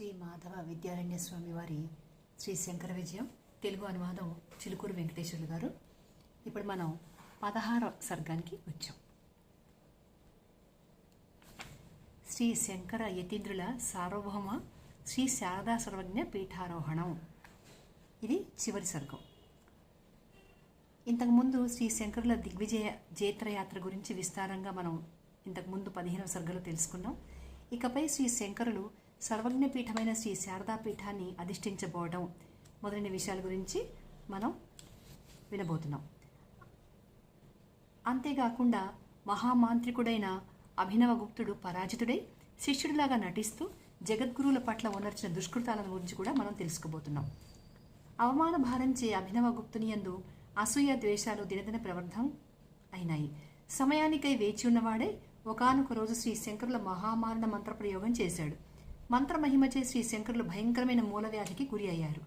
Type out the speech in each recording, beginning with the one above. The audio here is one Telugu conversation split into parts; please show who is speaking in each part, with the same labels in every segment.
Speaker 1: శ్రీ మాధవ విద్యారణ్య స్వామి వారి శ్రీ శంకర విజయం తెలుగు అనువాదం చిలుకూరు వెంకటేశ్వర్లు గారు. ఇప్పుడు మనం పదహార సర్గానికి వచ్చాం. శ్రీ శంకర యతీంద్రుల సార్వభౌమ శ్రీ శారదా సర్వజ్ఞ పీఠారోహణం. ఇది చివరి సర్గం. ఇంతకుముందు శ్రీ శంకరుల దిగ్విజయ జేత్రయాత్ర గురించి విస్తారంగా మనం ఇంతకుముందు పదిహేనవ సర్గలో తెలుసుకున్నాం. ఇకపై శ్రీ శంకరులు సర్వజ్ఞపీఠమైన శ్రీ శారదా పీఠాన్ని అధిష్ఠించబోవడం. మొదలైన విషయాల గురించి మనం వినబోతున్నాం. అంతేకాకుండా మహామాంత్రికుడైన అభినవగుప్తుడు పరాజితుడై శిష్యుడిలాగా నటిస్తూ జగద్గురువుల పట్ల ఉనర్చిన దుష్కృతాల గురించి కూడా మనం తెలుసుకోబోతున్నాం. అవమాన భారంచే అభినవ గుప్తుని యందు అసూయ ద్వేషాలు దినదిన ప్రవర్ధం అయినాయి. సమయానికై వేచి ఉన్నవాడే ఒకనొక రోజు శ్రీ శంకరుల మహామారణ మంత్ర ప్రయోగం చేశాడు. మంత్ర మహిమచే శ్రీ శంకరులు భయంకరమైన మూల వ్యాధికి గురి అయ్యారు.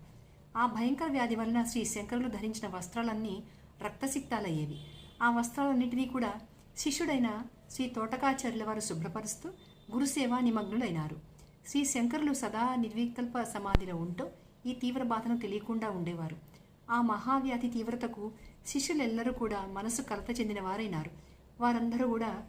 Speaker 1: ఆ భయంకర వ్యాధి వలన శ్రీ శంకరులు ధరించిన వస్త్రాలన్నీ రక్తసిక్తాలయ్యేవి. ఆ వస్త్రాలన్నింటినీ కూడా శిష్యుడైన శ్రీ తోటకాచార్యుల వారు శుభ్రపరుస్తూ గురుసేవ నిమగ్నులైనారు. శ్రీ శంకరులు సదా నిర్వికల్ప సమాధిలో ఉంటూ ఈ తీవ్ర బాధను తెలియకుండా ఉండేవారు. ఆ మహావ్యాధి తీవ్రతకు శిష్యులెల్లరూ కూడా మనసు కలత చెందిన వారైనారు. వారందరూ కూడా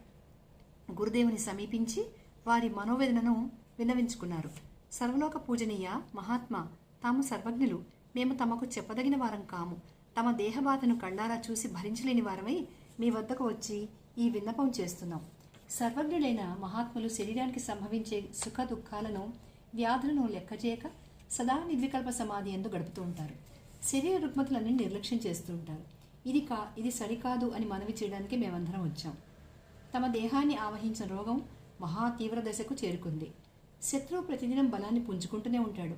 Speaker 1: గురుదేవుని సమీపించి వారి మనోవేదనను విన్నవించుకున్నారు. సర్వలోక పూజనీయ మహాత్మా తాము సర్వజ్ఞులు. మేము తమకు చెప్పదగిన వారం కాము. తమ దేహబాధను కళ్ళారా చూసి భరించలేని వారమై మీ వద్దకు వచ్చి ఈ విన్నపం చేస్తున్నాం. సర్వజ్ఞులైన మహాత్ములు శరీరానికి సంభవించే సుఖ దుఃఖాలను వ్యాధులను లెక్కచేయక సదా నిర్వికల్ప సమాధి ఎందు గడుపుతూ ఉంటారు. శరీర రుగ్మతులన్నీ నిర్లక్ష్యం చేస్తూ ఉంటారు. ఇది కా ఇది సరికాదు అని మనవి చేయడానికి మేమందరం వచ్చాం. తమ దేహాన్ని ఆవహించిన రోగం మహా తీవ్ర దశకు చేరుకుంది. శత్రువు ప్రతిదినం బలాన్ని పుంజుకుంటూనే ఉంటాడు.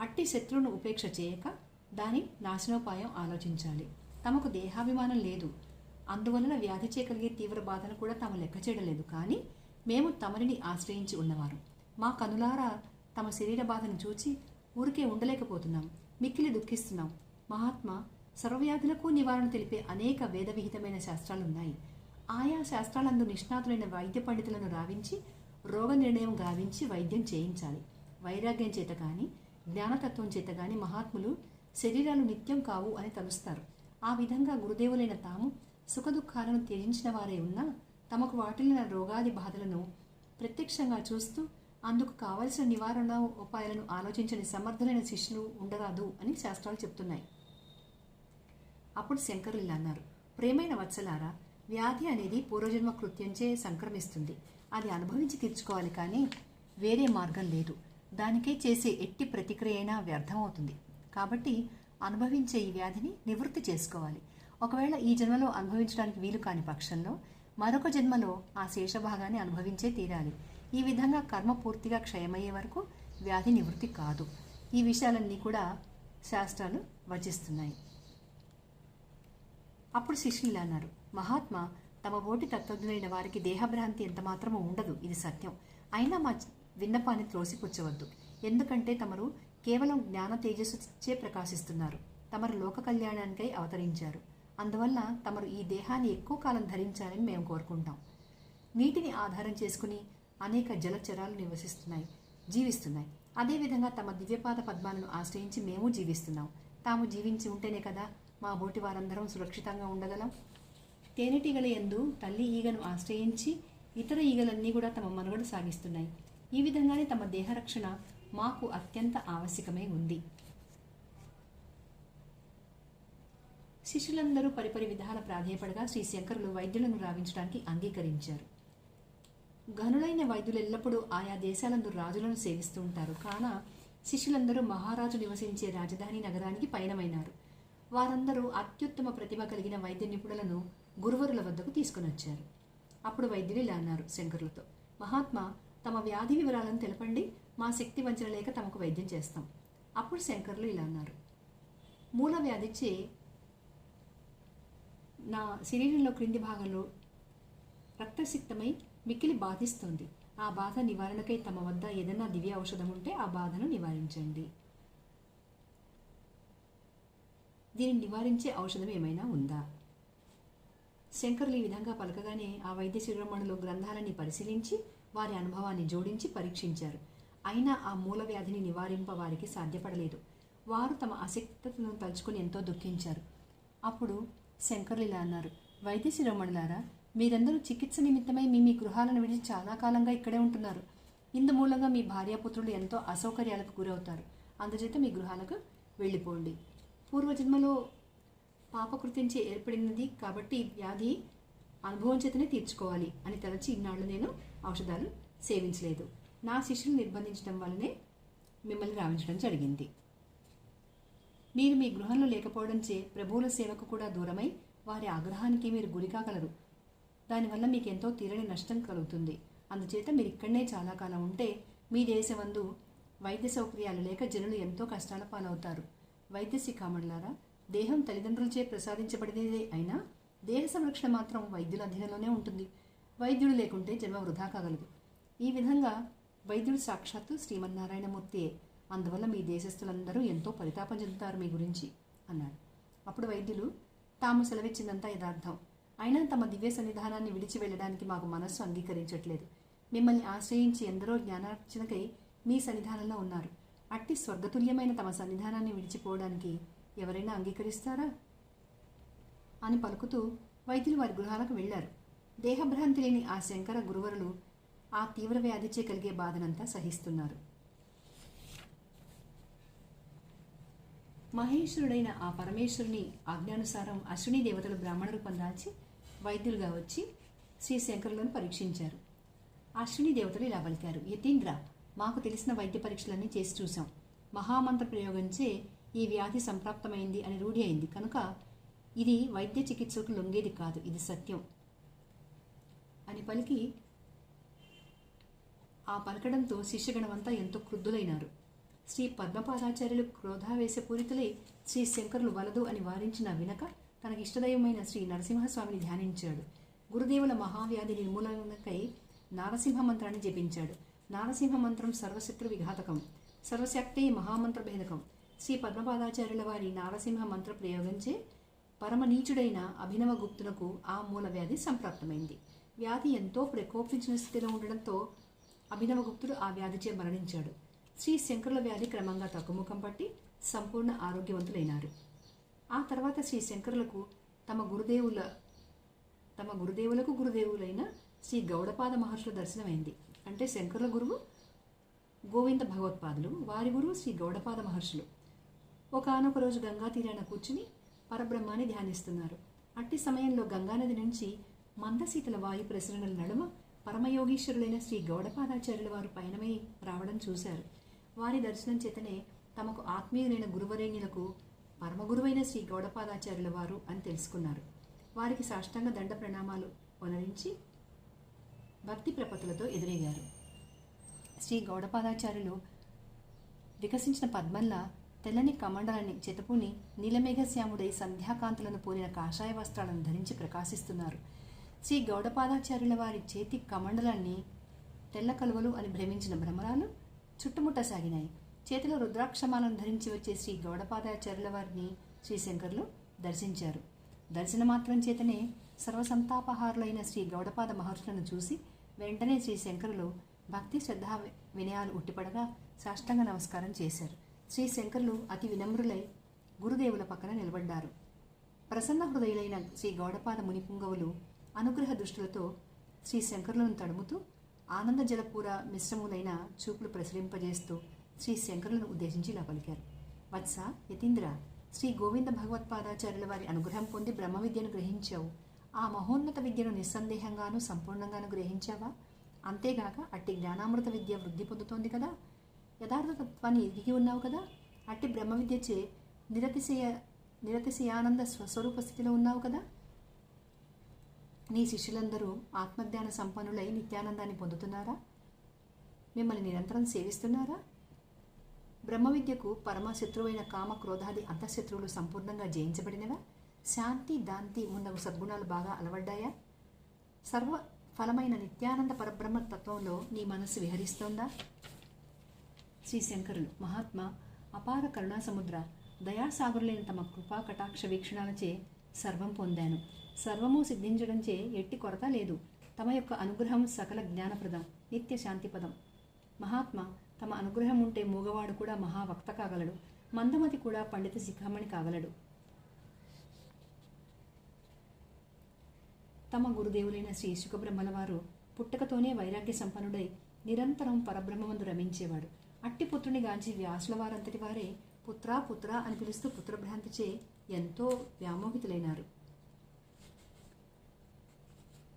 Speaker 1: అట్టి శత్రువును ఉపేక్ష చేయక దాని నాశనోపాయం ఆలోచించాలి. తమకు దేహాభిమానం లేదు. అందువలన వ్యాధి చేయగలిగే తీవ్ర బాధను కూడా తాము లెక్క చేయడలేదు కానీ మేము తమరిని ఆశ్రయించి ఉన్నవారు. మా కనులారా తమ శరీర బాధను చూచి ఊరికే ఉండలేకపోతున్నాం. మిక్కిలి దుఃఖిస్తున్నాం. మహాత్మా సర్వవ్యాధులకు నివారణ తెలిపే అనేక వేదవిహితమైన శాస్త్రాలున్నాయి. ఆయా శాస్త్రాలందు నిష్ణాతులైన వైద్య పండితులను రావించి రోగ నిర్ణయం గావించి వైద్యం చేయించాలి. వైరాగ్యం చేత కానీ జ్ఞానతత్వం చేత కానీ మహాత్ములు శరీరాలు నిత్యం కావు అని తలుస్తారు. ఆ విధంగా గురుదేవులైన తాము సుఖదుఖాలను త్యజించిన వారే ఉన్నా తమకు వాటిల్లిన రోగాది బాధలను ప్రత్యక్షంగా చూస్తూ అందుకు కావలసిన నివారణ ఉపాయాలను ఆలోచించని సమర్థులైన శిష్యులు ఉండరాదు అని శాస్త్రాలు చెప్తున్నాయి. అప్పుడు శంకరులు అన్నారు. ప్రేమైన వత్సలారా వ్యాధి అనేది పూర్వజన్మ కృత్యంచే సంక్రమిస్తుంది. అది అనుభవించి తీర్చుకోవాలి కానీ వేరే మార్గం లేదు. దానికే చేసే ఎట్టి ప్రతిక్రియ అయినా వ్యర్థమవుతుంది. కాబట్టి అనుభవించే ఈ వ్యాధిని నివృత్తి చేసుకోవాలి. ఒకవేళ ఈ జన్మలో అనుభవించడానికి వీలు కాని పక్షంలో మరొక జన్మలో ఆ శేషభాగాన్ని అనుభవించే తీరాలి. ఈ విధంగా కర్మ పూర్తిగా క్షయమయ్యే వరకు వ్యాధి నివృత్తి కాదు. ఈ విషయాలన్నీ కూడా శాస్త్రాలు వచిస్తున్నాయి అప్పుడు శిష్యులు ఇలా అన్నారు. మహాత్మా తమ ఓటి తత్వజ్ఞులైన వారికి దేహభ్రాంతి ఎంత మాత్రమూ ఉండదు. ఇది సత్యం. అయినా మా విన్నపాన్ని త్రోసిపుచ్చవద్దు. ఎందుకంటే తమరు కేవలం జ్ఞాన తేజస్సుచే ప్రకాశిస్తున్నారు. తమరు లోక కళ్యాణానికై అవతరించారు. అందువల్ల తమరు ఈ దేహాన్ని ఎక్కువ కాలం ధరించాలని మేము కోరుకుంటాం. నీటిని ఆధారం చేసుకుని అనేక జలచరాలు నివసిస్తున్నాయి జీవిస్తున్నాయి. అదేవిధంగా తమ దివ్యపాద పద్మాలను ఆశ్రయించి మేము జీవిస్తున్నాం. తాము జీవించి ఉంటేనే కదా మా బోటి వారందరం సురక్షితంగా ఉండగలం. తేనెటీగల యందు తల్లి ఈగను ఆశ్రయించి ఇతర ఈగలన్నీ కూడా తమ మనుగడ సాగిస్తున్నాయి. ఈ విధంగానే తమ దేహరక్షణ మాకు అత్యంత ఆవశ్యకమై ఉంది. శిష్యులందరూ పరిపరి విధాల ప్రాధేయపడగా శ్రీ శంకరులు వైద్యులను రావించడానికి అంగీకరించారు. ఘనులైన వైద్యులు ఎల్లప్పుడూ ఆయా దేశాలందు రాజులను సేవిస్తూ ఉంటారు. కాన శిష్యులందరూ మహారాజు నివసించే రాజధాని నగరానికి పయనమైనారు. వారందరూ అత్యుత్తమ ప్రతిభ కలిగిన వైద్య నిపుణులను గురువరుల వద్దకు తీసుకుని వచ్చారు. అప్పుడు వైద్యులు ఇలా అన్నారు శంకరులతో మహాత్మా తమ వ్యాధి వివరాలను తెలపండి. మా శక్తి వంచన లేక తమకు వైద్యం చేస్తాం. అప్పుడు శంకరులు ఇలా అన్నారు మూల వ్యాధిచ్చే నా శరీరంలో క్రింది భాగంలో రక్తసిక్తమై మిక్కిలి బాధిస్తుంది. ఆ బాధ నివారణకై తమ వద్ద ఏదైనా దివ్య ఔషధం ఉంటే ఆ బాధను నివారించండి. దీన్ని నివారించే ఔషధం ఏమైనా ఉందా? శంకరులు ఈ విధంగా పలకగానే ఆ వైద్య శిరోమణులు గ్రంథాలని పరిశీలించి వారి అనుభవాన్ని జోడించి పరీక్షించారు. అయినా ఆ మూల వ్యాధిని నివారింప వారికి సాధ్యపడలేదు. వారు తమ అశక్తతను తలుచుకుని ఎంతో దుఃఖించారు. అప్పుడు శంకర్లు ఇలా అన్నారు వైద్య శిరోమణులారా మీరందరూ చికిత్స నిమిత్తమై మీ మీ గృహాలను విడిచి చాలా కాలంగా ఇక్కడే ఉంటున్నారు. ఇందు మూలంగా మీ భార్యాపుత్రులు ఎంతో అసౌకర్యాలకు గురవుతారు. అందుచేత మీ గృహాలకు వెళ్ళిపోండి. పూర్వజన్మలో పాపకృతించే ఏర్పడినది కాబట్టి వ్యాధి అనుభవం చేతనే తీర్చుకోవాలి అని తలచి ఇన్నాళ్ళు నేను ఔషధాలు సేవించలేదు. నా శిష్యులు నిర్బంధించడం వల్లనే మిమ్మల్ని రావించడం జరిగింది. మీరు మీ గృహంలో లేకపోవడంచే ప్రభువుల సేవకు కూడా దూరమై వారి ఆగ్రహానికి మీరు గురికాగలరు దానివల్ల మీకు ఎంతో తీరని నష్టం కలుగుతుంది. అందుచేత మీరు ఇక్కడనే చాలా కాలం ఉంటే మీ దేశమందు వైద్య సౌకర్యాలు లేక జనులు ఎంతో కష్టాల పాలవుతారు. వైద్య శిఖామణులారా దేహం తల్లిదండ్రులచే ప్రసాదించబడినదే అయినా దేహ సంరక్షణ మాత్రం వైద్యుల అధీనంలోనే ఉంటుంది. వైద్యుడు లేకుంటే జన్మ వృధా కాగలదు. ఈ విధంగా వైద్యుడు సాక్షాత్తు శ్రీమన్నారాయణమూర్తియే అందువల్ల మీ దేశస్థులందరూ ఎంతో పరితాపం చెందుతారు మీ గురించి అన్నాడు. అప్పుడు వైద్యులు తాము సెలవిచ్చిందంతా యథార్థం. అయినా తమ దివ్య సన్నిధానాన్ని విడిచి వెళ్ళడానికి మాకు మనస్సు అంగీకరించట్లేదు. మిమ్మల్ని ఆశ్రయించి ఎందరో జ్ఞానార్చనకై మీ సన్నిధానంలో ఉన్నారు. అట్టి స్వర్గతుల్యమైన తమ సన్నిధానాన్ని విడిచిపోవడానికి ఎవరైనా అంగీకరిస్తారా? అని పలుకుతూ వైద్యులు వారి గృహాలకు వెళ్ళారు దేహభ్రాంతి లేని ఆ శంకర గురువరులు ఆ తీవ్ర వ్యాధిచే కలిగే బాధనంతా సహిస్తున్నారు. మహేశ్వరుడైన ఆ పరమేశ్వరుని ఆజ్ఞానుసారం అశ్విని దేవతలు బ్రాహ్మణ రూపం దాల్చి వైద్యులుగా వచ్చి శ్రీ శంకరులను పరీక్షించారు. అశ్విని దేవతలు ఇలా పలికారు యతీంద్ర మాకు తెలిసిన వైద్య పరీక్షలన్నీ చేసి చూశాం. మహామంత్ర ప్రయోగంచే ఈ వ్యాధి సంప్రాప్తమైంది అని రూఢి అయింది. కనుక ఇది వైద్య చికిత్సకు లొంగేది కాదు. ఇది సత్యం. అని పలికి ఆ పలకడంతో శిష్యగణమంతా ఎంతో క్రుద్ధులైనారు. శ్రీ పద్మపాదాచార్యులు క్రోధావేశపూరితులై శ్రీ శంకరులు వలదు అని వారించిన వినక తనకి ఇష్టదైవమైన శ్రీ నరసింహస్వామిని ధ్యానించాడు. గురుదేవుల మహావ్యాధి నిర్మూలనకై నారసింహ మంత్రాన్ని జపించాడు. నారసింహ మంత్రం సర్వశత్రు విఘాతకం సర్వశక్తి మహామంత్ర భేదకం శ్రీ పద్మపాదాచార్యుల వారి నారసింహ మంత్ర ప్రయోగించే పరమనీచుడైన అభినవగుప్తునకు అభినవ గుప్తునకు ఆ మూల వ్యాధి సంప్రాప్తమైంది. వ్యాధి ఎంతో ప్రకోపించిన స్థితిలో ఉండడంతో అభినవగుప్తుడు ఆ వ్యాధిచే మరణించాడు. శ్రీ శంకరుల వ్యాధి క్రమంగా తగ్గుముఖం పట్టి సంపూర్ణ ఆరోగ్యవంతులైనారు. ఆ తర్వాత శ్రీ శంకరులకు తమ గురుదేవుల తమ గురుదేవులకు గురుదేవులైన శ్రీ గౌడపాద మహర్షుల దర్శనమైంది. అంటే శంకరుల గురువు గోవింద భగవత్పాదులు వారి గురువు శ్రీ గౌడపాద మహర్షులు. ఒకనొక రోజు గంగా తీరాన కూర్చుని పరబ్రహ్మాన్ని ధ్యానిస్తున్నారు. అట్టి సమయంలో గంగానది నుంచి మందశీతల వాయు ప్రసరణల నడుమ పరమయోగీశ్వరులైన శ్రీ గౌడపాదాచార్యుల వారు పయనమై రావడం చూశారు. వారి దర్శనం చేతనే తమకు ఆత్మీయులైన గురువరేణ్యులకు పరమగురువైన శ్రీ గౌడపాదాచార్యుల వారు అని తెలుసుకున్నారు. వారికి సాష్టాంగ దండ ప్రణామాలు వనరించి భక్తి ప్రపతులతో ఎదురయ్యారు. శ్రీ గౌడపాదాచార్యులు వికసించిన పద్మంలా తెల్లని కమండలని చెతపుని నీలమేఘశ్యాముడై సంధ్యాకాంతులను పోలిన కాషాయ వస్త్రాలను ధరించి ప్రకాశిస్తున్నారు. శ్రీ గౌడపాదాచార్యుల వారి చేతి కమండలాన్ని తెల్ల కలువలు అని భ్రమించిన భ్రమరాలు చుట్టుముట్టసాగినాయి చేతిలో రుద్రాక్షమాలను ధరించి వచ్చే శ్రీ గౌడపాదాచార్యుల వారిని శ్రీశంకర్లు దర్శించారు. దర్శన మాత్రం చేతనే సర్వసంతాపహారులైన శ్రీ గౌడపాద మహర్షులను చూసి వెంటనే శ్రీశంకరులు భక్తి శ్రద్ధా వినయాలు ఉట్టిపడగా సాష్టంగ నమస్కారం చేశారు. శ్రీ శంకర్లు అతి వినమ్రులై గురుదేవుల పక్కన నిలబడ్డారు. ప్రసన్న హృదయులైన శ్రీ గౌడపాద మునిపుంగవులు అనుగ్రహ దృష్టిలతో శ్రీ శంకరులను తడుముతూ ఆనంద జలపూర మిశ్రములైన చూపులు ప్రసరింపజేస్తూ శ్రీ శంకరులను ఉద్దేశించి ఇలా పలికారు వత్స యతీంద్ర శ్రీ గోవింద భగవత్పాదాచార్యుల వారి అనుగ్రహం పొంది బ్రహ్మ విద్యను గ్రహించావు. ఆ మహోన్నత విద్యను నిస్సందేహంగాను సంపూర్ణంగాను గ్రహించావా? అంతేగాక అట్టి జ్ఞానామృత విద్య వృద్ధి పొందుతోంది కదా. యథార్థతత్వాన్ని ఎదిగి ఉన్నావు కదా? అట్టి బ్రహ్మ విద్యచే నిరతిశయ నిరతిశయానంద స్వస్వరూప స్థితిలో ఉన్నావు కదా? నీ శిష్యులందరూ ఆత్మజ్ఞాన సంపన్నులై నిత్యానందాన్ని పొందుతున్నారా? మిమ్మల్ని నిరంతరం సేవిస్తున్నారా? బ్రహ్మ విద్యకు పరమశత్రువైన కామ క్రోధాది అంతఃశత్రువులు సంపూర్ణంగా జయించబడినవా? శాంతి దాంతి మున్నగు సద్గుణాలు బాగా అలవడ్డాయా? సర్వ ఫలమైన నిత్యానంద పరబ్రహ్మ తత్వంలో నీ మనస్సు విహరిస్తోందా? శ్రీ శంకరులు మహాత్మ అపార కరుణాసముద్ర దయాసాగరులైన తమ కృపా కటాక్ష వీక్షణాలచే సర్వం పొందాను. సర్వము సిద్ధించడంచే ఎట్టి కొరత లేదు. తమ యొక్క అనుగ్రహం సకల జ్ఞానప్రదం నిత్య శాంతిపదం. మహాత్మ తమ అనుగ్రహం ఉంటే మూగవాడు కూడా మహావక్త కాగలడు. మందమతి కూడా పండిత శిఖామణి కాగలడు. తమ గురుదేవులైన శ్రీ శుకబ్రహ్మల వారు పుట్టకతోనే వైరాగ్య సంపన్నుడై నిరంతరం పరబ్రహ్మమందు రమించేవాడు. అట్టి పుత్రుని గాంచి వ్యాసుల వారంతటి వారే పుత్రా పుత్రా అని పిలుస్తూ పుత్రభ్రాంతిచే ఎంతో వ్యామోహితులైనారు.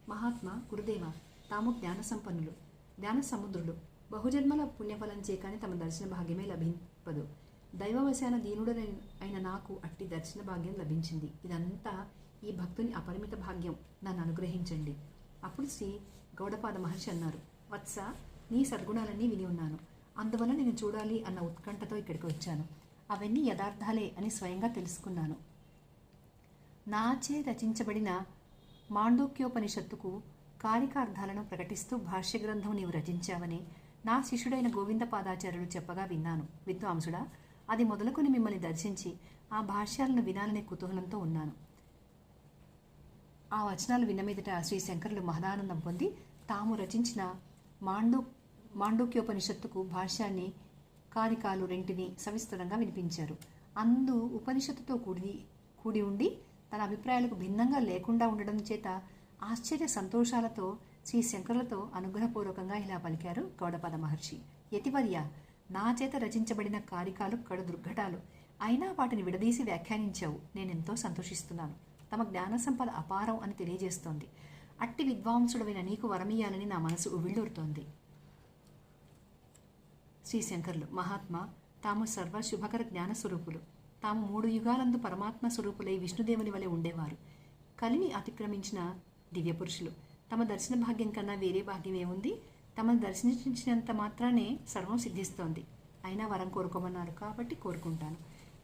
Speaker 1: మహాత్మా గురుదేవ తాము జ్ఞాన సంపన్నులు జ్ఞాన సముద్రులు బహుజన్మల పుణ్యఫలంచే కానీ తమ దర్శన భాగ్యమే లభింపదు. దైవవశాన దీనుడని అయిన నాకు అట్టి దర్శన భాగ్యం లభించింది. ఇదంతా ఈ భక్తుని అపరిమిత భాగ్యం. నన్ను అనుగ్రహించండి. అప్పుడు శ్రీ గౌడపాద మహర్షి అన్నారు వత్స నీ సద్గుణాలన్నీ విని ఉన్నాను. అందువల్ల నేను చూడాలి అన్న ఉత్కంఠతో ఇక్కడికి వచ్చాను. అవన్నీ యథార్థాలే అని స్వయంగా తెలుసుకున్నాను. నాచే రచించబడిన మాండూక్యోపనిషత్తుకు కారికార్థాలను ప్రకటిస్తూ భాష్య గ్రంథం నీవు రచించావని నా శిష్యుడైన గోవిందపాదాచార్యులు చెప్పగా విన్నాను. విద్వాంసుడా అది మొదలుకొని మిమ్మల్ని దర్శించి ఆ భాష్యాలను వినాలనే కుతూహలంతో ఉన్నాను. ఆ వచనాలు విన్న మీదట శ్రీ శంకరులు మహదానందం పొంది తాము రచించిన మాండు మాండూక్యోపనిషత్తుకు భాష్యాన్ని కారికాలు రెంటిని సవిస్తరంగా వినిపించారు. అందు ఉపనిషత్తుతో కూడి కూడి ఉండి తన అభిప్రాయాలకు భిన్నంగా లేకుండా ఉండడం చేత ఆశ్చర్య సంతోషాలతో శ్రీ శంకరులతో అనుగ్రహపూర్వకంగా ఇలా పలికారు గౌడపద మహర్షి. యతివర్య నా చేత రచించబడిన కారికాలు కడు దుర్ఘటాలు. అయినా వాటిని విడదీసి వ్యాఖ్యానించావు. నేనెంతో సంతోషిస్తున్నాను. తమ జ్ఞాన సంపద అపారం అని తెలియజేస్తోంది. అట్టి విద్వాంసుడమైన నీకు వరమీయాలని నా మనసు ఉవిళ్ళూరుతోంది శ్రీ శంకర్లు మహాత్మ తాము సర్వ శుభకర జ్ఞాన స్వరూపులు. తాము మూడు యుగాలందు పరమాత్మ స్వరూపులై విష్ణుదేవుని వలె ఉండేవారు. కలిని అతిక్రమించిన దివ్య పురుషులు తమ దర్శన భాగ్యం కన్నా వేరే భాగ్యం ఏముంది? తమను దర్శించినంత మాత్రానే సర్వం సిద్ధిస్తోంది. అయినా వరం కోరుకోమన్నారు కాబట్టి కోరుకుంటాను.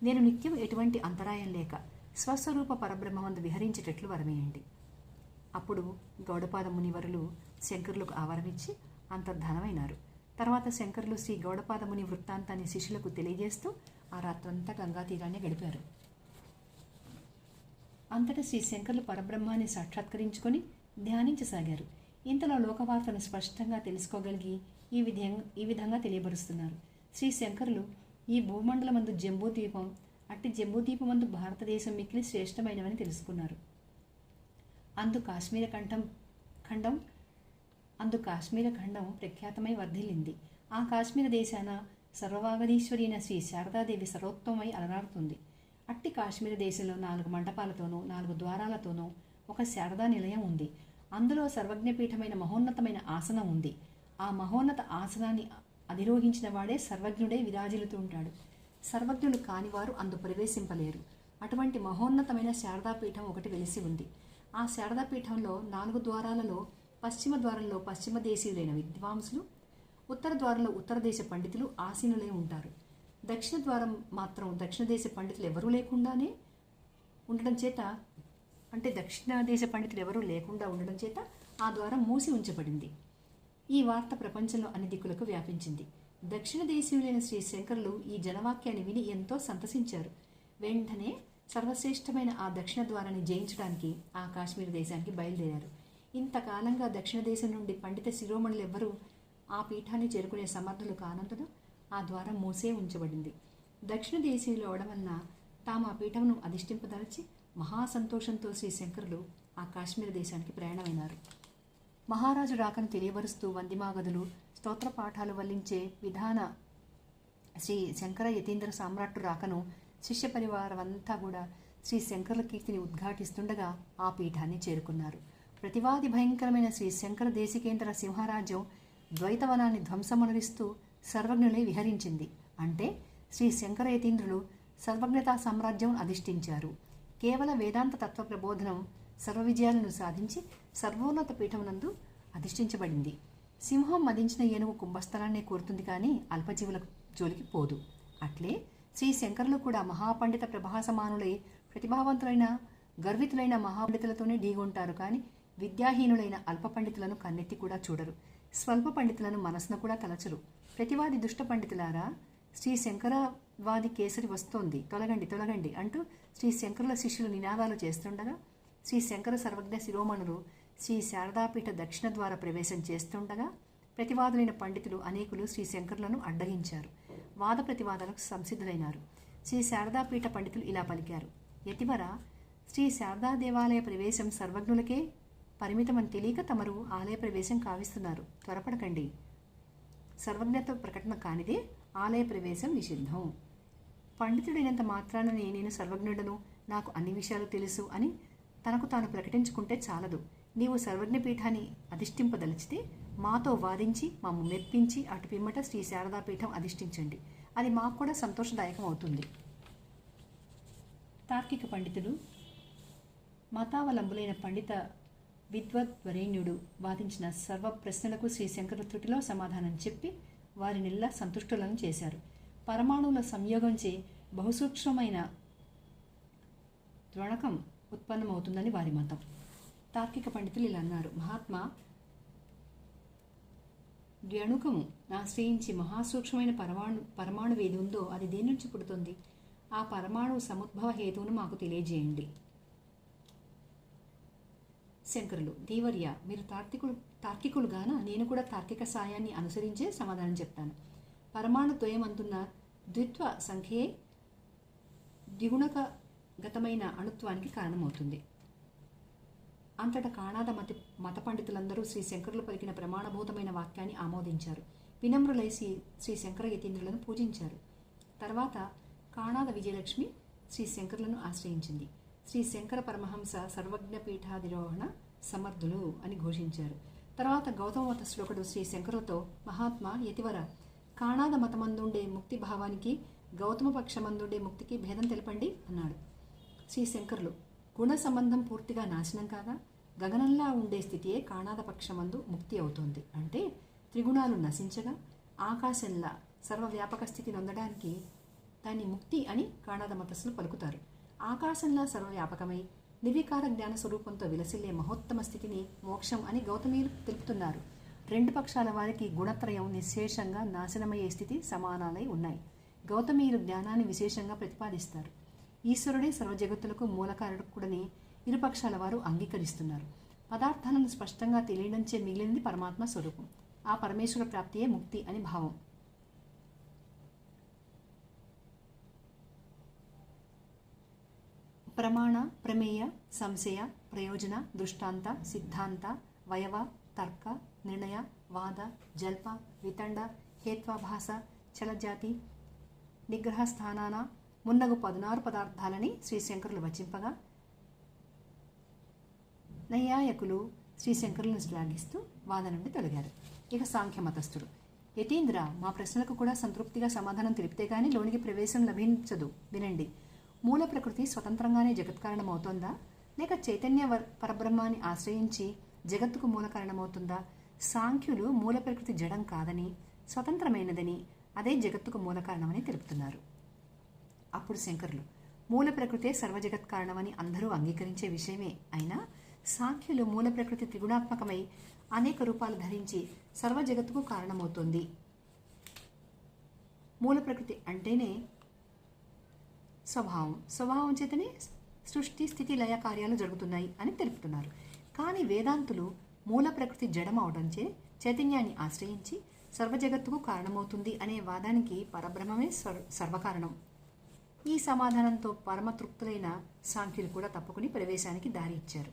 Speaker 1: నేను నిత్యం ఎటువంటి అంతరాయం లేక స్వస్వరూప పరబ్రహ్మమందు విహరించేటట్లు వరమేయండి. అప్పుడు గౌడపాద మునివరులు శంకరులకు ఆవరణిచ్చి అంతర్ధానమైనారు. తర్వాత శంకరులు శ్రీ గౌడపాదముని వృత్తాంతాన్ని శిష్యులకు తెలియజేస్తూ ఆ రాత్రంతా గంగా తీరాన్ని గడిపారు. అంతటా శ్రీ శంకర్లు పరబ్రహ్మాన్ని సాక్షాత్కరించుకొని ధ్యానించసాగారు. ఇంతలో లోకవార్తను స్పష్టంగా తెలుసుకోగలిగి ఈ విధంగా ఈ విధంగా తెలియబరుస్తున్నారు శ్రీ శంకరులు ఈ భూమండలమందు జంబూద్వీపం అట్టి జంబూద్వీపమందు భారతదేశం మిక్కిలి శ్రేష్టమైనవని తెలుసుకున్నారు. అందు కాశ్మీర ఖండం ఖండం అందు కాశ్మీర ఖండం ప్రఖ్యాతమై వర్ధిల్లింది. ఆ కాశ్మీర దేశాన సర్వవాగదీశ్వరైన శ్రీ శారదాదేవి సర్వోత్తమై అలరాడుతుంది అట్టి కాశ్మీర దేశంలో నాలుగు మండపాలతోనూ నాలుగు ద్వారాలతోనూ ఒక శారదా నిలయం ఉంది. అందులో సర్వజ్ఞపీఠమైన మహోన్నతమైన ఆసనం ఉంది. ఆ మహోన్నత ఆసనాన్ని అధిరోహించిన వాడే సర్వజ్ఞుడే విరాజిల్లుతూ ఉంటాడు. సర్వజ్ఞులు కానివారు అందు ప్రవేశింపలేరు. అటువంటి మహోన్నతమైన శారదాపీఠం ఒకటి వెలిసి ఉంది. ఆ శారదాపీఠంలో నాలుగు ద్వారాలలో పశ్చిమ ద్వారంలో పశ్చిమ దేశీయులైన విద్వాంసులు ఉత్తర ద్వారంలో ఉత్తర దేశ పండితులు ఆసీనులై ఉంటారు. దక్షిణ ద్వారం మాత్రం దక్షిణ దేశ పండితులు ఎవరూ లేకుండానే ఉండడం చేత అంటే దక్షిణ దేశ పండితులు ఎవరూ లేకుండా ఉండడం చేత ఆ ద్వారం మూసి ఉంచబడింది. ఈ వార్త ప్రపంచంలో అన్ని దిక్కులకు వ్యాపించింది. దక్షిణ దేశీయులైన శ్రీ శంకరులు ఈ జనవాక్యాన్ని విని ఎంతో సంతసించారు. వెంటనే సర్వశ్రేష్టమైన ఆ దక్షిణ ద్వారాన్ని జయించడానికి ఆ కాశ్మీర్ దేశానికి బయలుదేరారు. ఇంతకాలంగా దక్షిణ దేశం నుండి పండిత శిరోమణులు ఎవ్వరూ ఆ పీఠాన్ని చేరుకునే సమర్థులు కానందున ఆ ద్వారం మూసే ఉంచబడింది. దక్షిణ దేశీయులు అవడం వలన తాము ఆ పీఠమును అధిష్ఠింపదలచి మహాసంతోషంతో శ్రీ శంకరులు ఆ కాశ్మీర దేశానికి ప్రయాణమైనారు. మహారాజు రాకను తెలియబరుస్తూ వందిమాగదులు స్తోత్ర పాఠాలు వల్లించే విధాన శ్రీ శంకర యతీంద్ర సామ్రాట్టు రాకను శిష్య పరివారం అంతా కూడా శ్రీ శంకరుల కీర్తిని ఉద్ఘాటిస్తుండగా ఆ పీఠాన్ని చేరుకున్నారు. ప్రతివాది భయంకరమైన శ్రీ శంకర దేశికేంద్ర సింహరాజ్యం ద్వైతవనాన్ని ధ్వంసమనరిస్తూ సర్వజ్ఞులై విహరించింది. అంటే శ్రీ శంకర యతీంద్రులు సర్వజ్ఞతా సామ్రాజ్యం అధిష్ఠించారు. కేవల వేదాంత తత్వ ప్రబోధనం సర్వ విజయాలను సాధించి సర్వోన్నత పీఠమునందు అధిష్ఠించబడింది. సింహం మదించిన ఏనుగు కుంభస్థలాన్నే కోరుతుంది కానీ అల్పజీవుల జోలికి పోదు. అట్లే శ్రీ శంకరులు కూడా మహాపండిత ప్రభాసమానులై ప్రతిభావంతులైన గర్వితులైన మహాపండితులతోనే ఢీగొంటారు కానీ విద్యాహీనులైన అల్ప పండితులను కన్నెత్తి కూడా చూడరు. స్వల్ప పండితులను మనసున కూడా తలచరు. ప్రతివాది దుష్ట పండితులారా? శ్రీ శంకరవాది కేసరి వస్తోంది. తొలగండి తొలగండి అంటూ శ్రీ శంకరుల శిష్యులు నినాదాలు చేస్తుండగా శ్రీ శంకర సర్వజ్ఞ శిరోమణులు శ్రీ శారదాపీఠ దక్షిణ ద్వారా ప్రవేశం చేస్తుండగా ప్రతివాదులైన పండితులు అనేకులు శ్రీ శంకరులను అడ్డగించారు. వాద ప్రతివాదాలకు సంసిద్ధులైనారు. శ్రీ శారదాపీఠ పండితులు ఇలా పలికారు. ఎతివరా శ్రీ శారదా దేవాలయ ప్రవేశం సర్వజ్ఞులకే పరిమితమని తెలియక తమరు ఆలయ ప్రవేశం కావిస్తున్నారు. త్వరపడకండి. సర్వజ్ఞత ప్రకటన కానిదే ఆలయ ప్రవేశం నిషిద్ధం. పండితుడైనంత మాత్రాన నేను సర్వజ్ఞుడను నాకు అన్ని విషయాలు తెలుసు అని తనకు తాను ప్రకటించుకుంటే చాలదు. నీవు సర్వజ్ఞ పీఠాన్ని అధిష్ఠింపదలిచితే మాతో వాదించి మాము మెప్పించి అటు పిమ్మట శ్రీ శారదా పీఠం అధిష్ఠించండి. అది మాకు కూడా సంతోషదాయకం అవుతుంది తార్కిక పండితుడు మతావలంబులైన పండిత విద్వద్వరేణ్యుడు వాదించిన సర్వ ప్రశ్నలకు శ్రీ శంకర సమాధానం చెప్పి వారినిల్లా సంతుష్టులను చేశారు. పరమాణువుల సంయోగంచే బహుసూక్ష్మమైన ద్రోణకం ఉత్పన్నమవుతుందని వారి మతం. తార్కిక పండితులు ఇలా అన్నారు. మహాత్మా ద్వ్యణుకము ఆశ్రయించి మహాసూక్ష్మమైన పరమాణు పరమాణువు ఏది ఉందో అది దేని నుంచి పుడుతుంది? ఆ పరమాణు సముద్భవ హేతువును మాకు తెలియజేయండి. శంకరులు దేవర్య మీరు తార్కికులు తార్కికులుగాన? నేను కూడా తార్కిక సాయాన్ని అనుసరించే సమాధానం చెప్తాను. పరమాణు ద్వయమంతున్న ద్విత్వ సంఖ్యే ద్విగుణక గతమైన అణుత్వానికి కారణమవుతుంది. అంతటా కాణాద మత మత పండితులందరూ శ్రీ శంకరులు పలికిన ప్రమాణభూతమైన వాక్యాన్ని ఆమోదించారు. వినమ్రులై శ్రీ శ్రీ శంకర యతీంద్రులను పూజించారు. తర్వాత కాణాద విజయలక్ష్మి శ్రీ శంకరులను ఆశ్రయించింది. శ్రీ శంకర పరమహంస సర్వజ్ఞ పీఠాధిరోహణ సమర్థులు అని ఘోషించారు. తర్వాత గౌతమవత శ్లోకుడు శ్రీ శంకరులతో మహాత్మా యతివర. కాణాద మతమందుండే ముక్తి భావానికి గౌతమ పక్షమందుండే ముక్తికి భేదం తెలపండి అన్నాడు. శ్రీ శంకరులు గుణ సంబంధం పూర్తిగా నాశనం కాగా గగనంలా ఉండే స్థితియే కాణాద పక్షమందు ముక్తి అవుతుంది. అంటే త్రిగుణాలు నశించగా ఆకాశంలా సర్వవ్యాపక స్థితి నొందడానికి దాన్ని ముక్తి అని కాణాద మతస్సులు పలుకుతారు. ఆకాశంలా సర్వవ్యాపకమై నిర్వికార జ్ఞాన స్వరూపంతో విలసిల్లే మహోత్తమ స్థితిని మోక్షం అని గౌతమీలు తెలుపుతున్నారు. రెండు పక్షాల వారికి గుణత్రయం నిశేషంగా నాశనమయ్యే స్థితి సమానాలై ఉన్నాయి. గౌతమీయులు జ్ఞానాన్ని విశేషంగా ప్రతిపాదిస్తారు. ఈశ్వరుడే మూలకారుడు కూడానే ఇరుపక్షాల వారు అంగీకరిస్తున్నారు. పదార్థాలను స్పష్టంగా తెలియడంచే మిగిలినది పరమాత్మ స్వరూపం. ఆ పరమేశ్వర ప్రాప్తియే ముక్తి అని భావం. ప్రమాణ ప్రమేయ సంశయ ప్రయోజన దృష్టాంత సిద్ధాంత వయవ తర్క నిర్ణయ వాద జల్ప వితండ హేత్వాభాస చలజాతి నిగ్రహ స్థానాన మున్నగు పదునారు పదార్థాలని శ్రీశంకరులు వచింపగా నైయాయకులు శ్రీశంకరులను శ్లాఘిస్తూ వాద నుండి తొలగారు. ఇక సాంఖ్య మతస్థుడు. యతీంద్ర మా ప్రశ్నలకు కూడా సంతృప్తిగా సమాధానం తెలిపితే గాని లోనికి ప్రవేశం లభించదు. వినండి. మూల ప్రకృతి స్వతంత్రంగానే జగత్కారణమవుతోందా? లేక చైతన్య పరబ్రహ్మాన్ని ఆశ్రయించి జగత్తుకు మూల కారణమవుతుందా? సాంఖ్యులు మూల ప్రకృతి జడం కాదని స్వతంత్రమైనదని అదే జగత్తుకు మూల కారణమని తెలుపుతున్నారు. అప్పుడు శంకరులు మూల ప్రకృతే సర్వజగత్ కారణమని అందరూ అంగీకరించే విషయమే అయినా సాంఖ్యులు మూల ప్రకృతి త్రిగుణాత్మకమై అనేక రూపాలు ధరించి సర్వజగత్తుకు కారణమవుతోంది. మూల ప్రకృతి అంటేనే స్వభావం. స్వభావం చేతనే సృష్టి స్థితి లయ కార్యాలు జరుగుతున్నాయి అని తెలుపుతున్నారు. కానీ వేదాంతులు మూల ప్రకృతి జడం అవడంచే చైతన్యాన్ని ఆశ్రయించి సర్వజగత్తుకు కారణమవుతుంది అనే వాదానికి పరబ్రహ్మమే సర్వకారణం. ఈ సమాధానంతో పరమతృప్తులైన సాంఖ్యులు కూడా తప్పుకుని ప్రవేశానికి దారి ఇచ్చారు.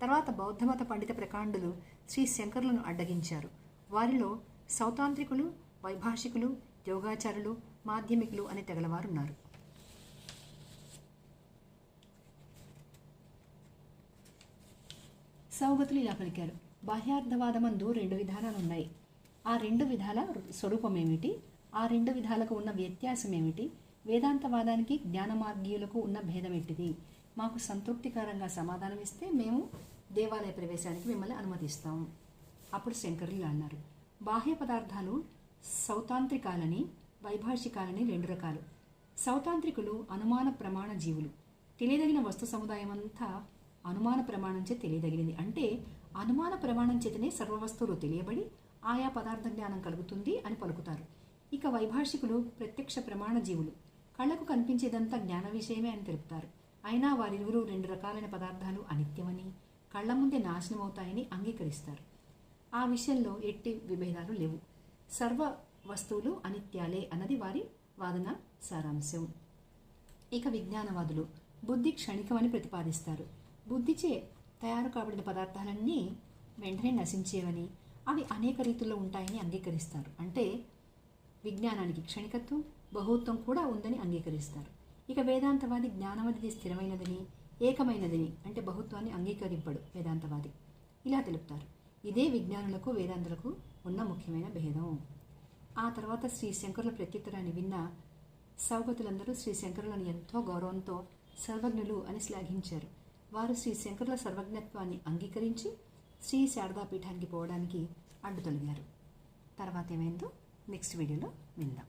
Speaker 1: తర్వాత బౌద్ధమత పండిత ప్రకాండులు శ్రీ శంకరులను అడ్డగించారు. వారిలో సౌతాంత్రికులు వైభాషికులు యోగాచారులు మాధ్యమికులు అనే తెగలవారున్నారు. సౌగతులు ఇలా పలికారు. బాహ్యార్థవాదమందు రెండు విధానాలు ఉన్నాయి ఆ రెండు విధాల స్వరూపం ఏమిటి ఆ రెండు విధాలకు ఉన్న వ్యత్యాసం ఏమిటి వేదాంతవాదానికి జ్ఞానమార్గీయులకు ఉన్న భేదం ఏంటిది మాకు సంతృప్తికరంగా సమాధానం ఇస్తే మేము దేవాలయ ప్రవేశానికి మిమ్మల్ని అనుమతిస్తాము అప్పుడు శంకరులు అన్నారు. బాహ్య పదార్థాలు సౌతాంత్రికాలని వైభాషికాలని రెండు రకాలు. సౌతాంత్రికులు అనుమాన ప్రమాణ జీవులు. తెలియదగిన వస్తు సముదాయం అంతా అనుమాన ప్రమాణంచే తెలియదగినది. అంటే అనుమాన ప్రమాణం చేతనే సర్వవస్తువులు తెలియబడి ఆయా పదార్థ జ్ఞానం కలుగుతుంది అని పలుకుతారు. ఇక వైభాషికులు ప్రత్యక్ష ప్రమాణ జీవులు. కళ్ళకు కనిపించేదంతా జ్ఞాన విషయమే అని తెలుపుతారు. అయినా వారిరువురు రెండు రకాలైన పదార్థాలు అనిత్యమని కళ్ళ ముందే నాశనమవుతాయని అంగీకరిస్తారు. ఆ విషయంలో ఎట్టి విభేదాలు లేవు. సర్వ వస్తువులు అనిత్యాలే అన్నది వారి వాదన సారాంశం. ఇక విజ్ఞానవాదులు బుద్ధి క్షణికమని ప్రతిపాదిస్తారు. బుద్ధిచే తయారు కాబడిన పదార్థాలన్నీ వెంటనే నశించేవని అవి అనేక రీతుల్లో ఉంటాయని అంగీకరిస్తారు. అంటే విజ్ఞానానికి క్షణికత్వం బహుత్వం కూడా ఉందని అంగీకరిస్తారు. ఇక వేదాంతవాది జ్ఞానమది స్థిరమైనదని ఏకమైనదని అంటే బహుత్వాన్ని అంగీకరింపడు వేదాంతవాది. ఇలా తెలుపుతారు. ఇదే విజ్ఞానులకు వేదాంతులకు ఉన్న ముఖ్యమైన భేదం. ఆ తర్వాత శ్రీ శంకరుల ప్రత్యుత్తరాన్ని విన్న సౌగతులందరూ శ్రీ శంకరులను ఎంతో గౌరవంతో సర్వజ్ఞులు అని శ్లాఘించారు. వారు శ్రీ శంకరుల సర్వజ్ఞత్వాన్ని అంగీకరించి శ్రీ శారదాపీఠానికి పోవడానికి అడ్డు తొలగారు తర్వాత ఏమైందో నెక్స్ట్ వీడియోలో విందాం.